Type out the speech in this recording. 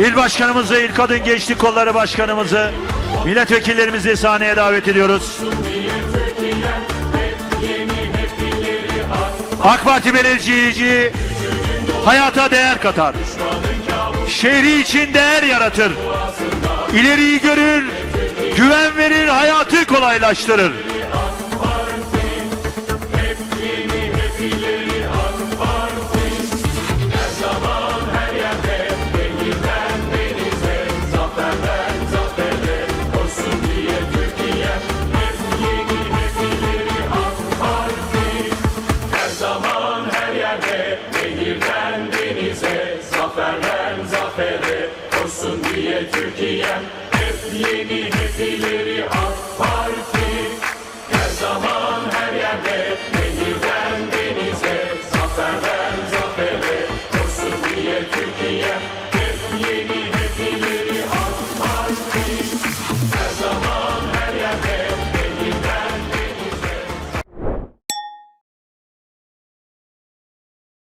İl başkanımızı, İl Kadın Gençlik Kolları Başkanımızı, milletvekillerimizi sahneye davet ediyoruz. AK Parti belediyeci hayata değer katar. Şehri için değer yaratır. İleriyi görür, güven verir, hayatı kolaylaştırır. olsun diye Türkiye. Hep yeni hep ileri AK Parti. Her zaman her yerde Nehirden denize. Zaferden zafere Olsun diye Türkiye.